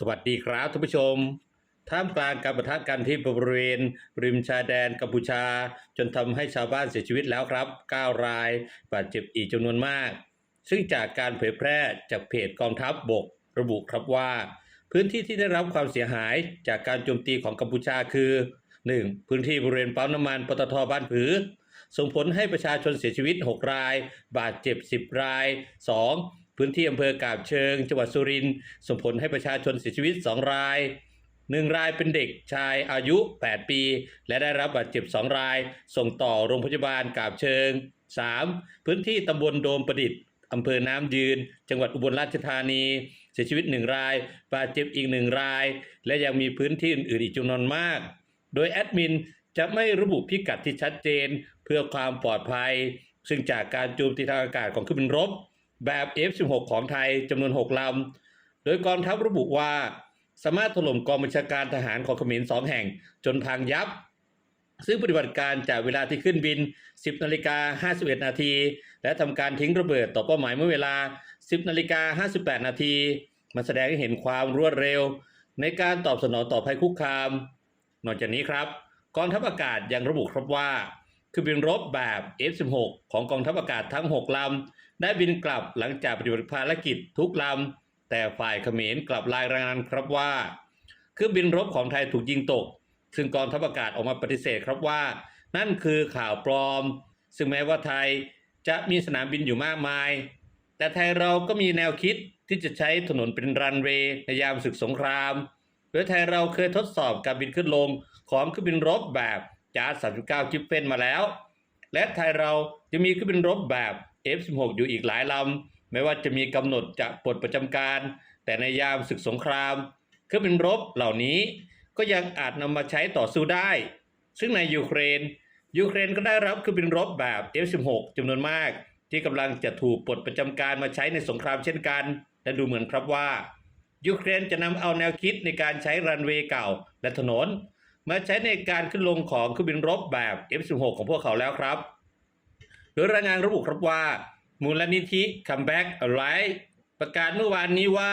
สวัสดีครับท่านผู้ชม ท่ามกลางการประทะกันที่บริเวณ ริมชายแดนกัมพูชา จนทำให้ชาวบ้านเสียชีวิตแล้วครับ 9 ราย บาดเจ็บอีกจำนวนมาก ซึ่งจากการเผยแพร่จากเพจกองทัพบบก ระบุครับว่า พื้นที่ที่ได้รับความเสียหายจากการโจมตีของกัมพูชาคือ 1. พื้นที่บริเวณปั๊มน้ำมันปตทบ้านผือส่งผลให้ประชาชนเสียชีวิต 6 ราย บาดเจ็บ 10 ราย 2. พื้นที่อำเภอกาบเชิง จังหวัดสุรินทร์ส่งผลให้ประชาชนเสียชีวิต 2 ราย1รายเป็นเด็กชายอายุ 8 ปี และได้รับบาดเจ็บ 2 ราย ส่งต่อโรงพยาบาลกาบเชิง 3. พื้นที่ตำบลโดมประดิษฐ์อำเภอน้ำยืน จังหวัดอุบลราชธานี เสียชีวิต 1 ราย บาดเจ็บอีก 1 ราย และยังมีพื้นที่อื่นๆอีกจำนวนมาก โดยแอดมินจะไม่ระบุพิกัดที่ชัดเจน เพื่อความปลอดภัย ซึ่งจากการโจมตีทางอากาศของเครื่องบินรบ แบบ F-16 ของไทยจำนวน 6 ลำ โดยกองทัพระบุว่า สามารถถล่มกองบัญชาการทหารของเขมรสองแห่งจนพังยับ ซึ่งปฏิบัติการจากเวลาที่ขึ้นบิน 10นาฬิกา51 นาที และทำการทิ้งระเบิดต่อเป้าหมายเมื่อเวลา 10นาฬิกา58 นาทีมันแสดงให้เห็นความรวดเร็ว ในการตอบสนองต่อภัยคุกคาม นอกจากนี้ครับ กองทัพอากาศยังระบุครับว่า คือบินรบแบบ F-16 ของกองทัพอากาศทั้ง 6 ลำ ได้บินกลับหลังจากปฏิบัติภารกิจทุกลำ แต่ฝ่ายเขมรกลับรายงานครับว่าเครื่องบินรบของไทยถูกยิงตก ซึ่งกองทัพอากาศออกมาปฏิเสธครับว่า นั่นคือข่าวปลอม ซึ่งแม้ว่าไทยจะมีสนามบินอยู่มากมาย แต่ไทยเราก็มีแนวคิดที่จะใช้ถนนเป็นรันเวย์ในยามศึกสงครามโดยไทยเราเคยทดสอบการบินขึ้นลงของเครื่องบินรบแบบ จาร์39กิฟเฟนมาแล้ว และไทยเราจะมีเครื่องบินรบแบบ F16 อยู่อีกหลายลำไม่ว่าจะมีกำหนดจะปลดประจำการ แต่ในยามศึกสงครามเครื่องบินรบเหล่านี้ก็ยังอาจนำมาใช้ต่อสู้ได้ ซึ่งในยูเครน ยูเครนก็ได้รับเครื่องบินรบแบบ F16 จำนวนมาก ที่กำลังจะถูกปลดประจำการมาใช้ในสงครามเช่นกัน และดูเหมือนครับว่า ยูเครนจะนำเอาแนวคิดในการใช้รันเวย์เก่า และถนน มาใช้ในการขึ้นลงของเครื่องบินรบแบบ F16 ของพวกเขาแล้วครับ โดยรายงานระบุครับว่า มูลนิธิ Comeback Alive ประกาศเมื่อวานนี้ว่า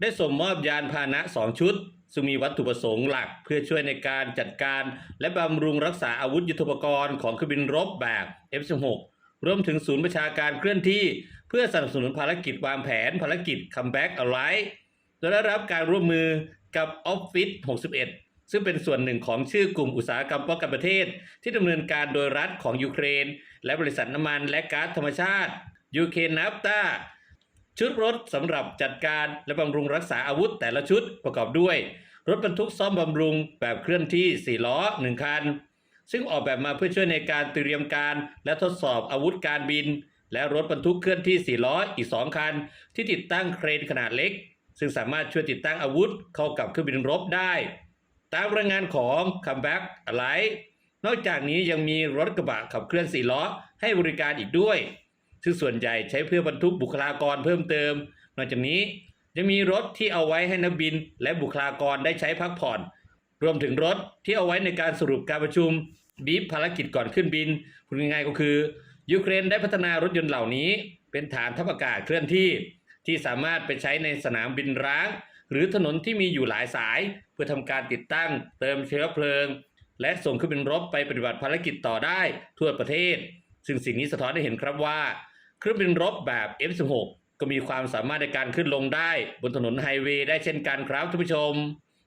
ได้ส่งมอบยานพาหนะ 2 ชุด ซึ่งมีวัตถุประสงค์หลักเพื่อช่วยในการจัดการ และบำรุงรักษาอาวุธยุทโธปกรณ์ของเครื่องบินรบแบบ F16 รวมถึงศูนย์ประชาการเคลื่อนที่ เพื่อสนับสนุนภารกิจวางแผนภารกิจ Comeback Alive โดยได้รับการร่วมมือกับ Office 61 ซึ่งเป็นส่วนหนึ่งของชื่อกลุ่มอุตสาหกรรมป้องกันประเทศ ที่ดำเนินการโดยรัฐของยูเครน และบริษัทน้ำมันและก๊าซธรรมชาติยูเครนนัฟตาชุดรถสำหรับจัดการและบำรุงรักษาอาวุธแต่ละชุดประกอบด้วย รถบรรทุกซ่อมบำรุงแบบเคลื่อนที่ 4 ล้อ 1 คัน ซึ่งออกแบบมาเพื่อช่วยในการเตรียมการและทดสอบอาวุธการบิน และรถบรรทุกเคลื่อนที่ 4 ล้ออีก 2 คัน ที่ติดตั้งเครนขนาดเล็ก ซึ่งสามารถช่วยติดตั้งอาวุธเข้ากับเครื่องบินรบได้ ตามรายงานของ Comeback Alive นอกจากนี้ยังมีรถกระบะขับเคลื่อน4ล้อให้บริการอีกด้วย ซึ่งส่วนใหญ่ใช้เพื่อบรรทุกบุคลากรเพิ่มเติม นอกจากนี้ยังมีรถที่เอาไว้ให้นักบินและบุคลากรได้ใช้พักผ่อน รวมถึงรถที่เอาไว้ในการสรุปการประชุมบีฟภารกิจก่อนขึ้นบินพูดง่ายๆก็คือ ยูเครนได้พัฒนารถยนต์เหล่านี้ เป็นฐานทัพอากาศเคลื่อนที่ ที่สามารถไปใช้ในสนามบินร้าง หรือถนนที่มีอยู่หลายสาย เพื่อทำการติดตั้ง เติมเชื้อเพลิง และส่งเครื่องบินรบไปปฏิบัติภารกิจต่อได้ทั่วประเทศ ซึ่งสิ่งนี้สะท้อนให้เห็นครับว่า เครื่องบินรบแบบ F16 ก็มีความสามารถในการขึ้นลงได้ บนถนนไฮเวย์ได้เช่นกันครับท่านผู้ชม